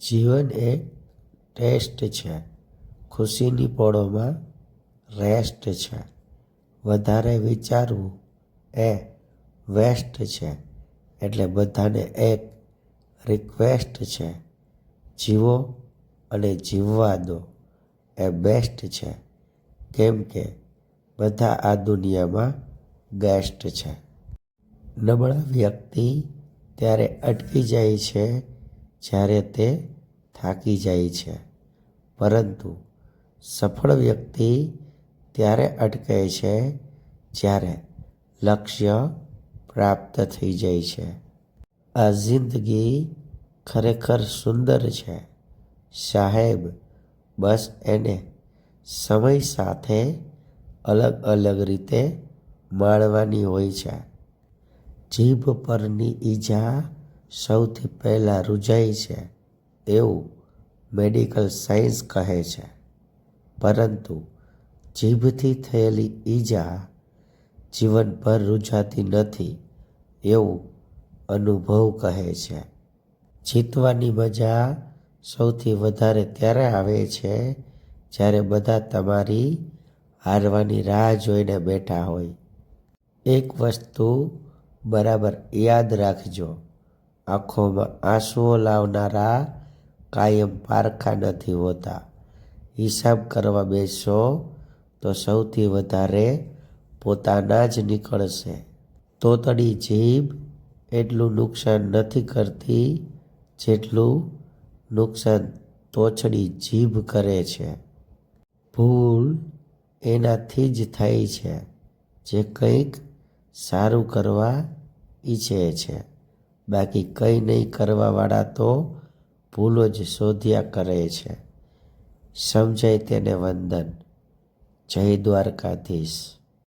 જીવન એક ટેસ્ટ છે. ખુશીની પળોમાં રેસ્ટ છે. વધારે વિચારવું એ વેસ્ટ છે. એટલે બધાને એક રિક્વેસ્ટ છે. જીવો અને જીવવા દો એ બેસ્ટ છે. કેમ કે બધા આ દુનિયામાં ગેસ્ટ છે. નબળા વ્યક્તિ ત્યારે અટકી જાય છે જ્યારે તે થાકી જાય છે. પરંતુ સફળ વ્યક્તિ ત્યારે અટકે છે જ્યારે લક્ષ્ય પ્રાપ્ત થઈ જાય છે. આ જિંદગી ખરેખર સુંદર છે. સાહેબ, બસ એને સમય સાથે અલગ અલગ રીતે માણવાની હોય છે. જીભ પરની ઈજા સૌથી પહેલાં રૂજાય છે એવું મેડિકલ સાયન્સ કહે છે. પરંતુ જીભથી થયેલી ઈજા જીવનભર રૂજાતી નથી એવું અનુભવ કહે છે. જીતવાની મજા સૌથી વધારે ત્યારે આવે છે જ્યારે બધા તમારી હારવાની રાહ જોઈને બેઠા હોય. એક વસ્તુ બરાબર યાદ રાખજો. આંખોમાં આંસુઓ લાવનારા કાયમ પારખા નથી હોતા. હિસાબ કરવા બેસો તો સૌથી વધારે પોતાના જ નીકળશે. તોતડી જીભ એટલું નુકસાન નથી કરતી જેટલું નુકસાન તોછડી જીભ કરે છે. ભૂલ એનાથી જ થાય છે જે કંઈક સારું કરવા ઈચ્છે છે. બાકી કંઈ નહીં કરવાવાળા તો ભૂલો જ શોધ્યા કરે છે. સમજાય તેને વંદન. જય દ્વારકાધીશ.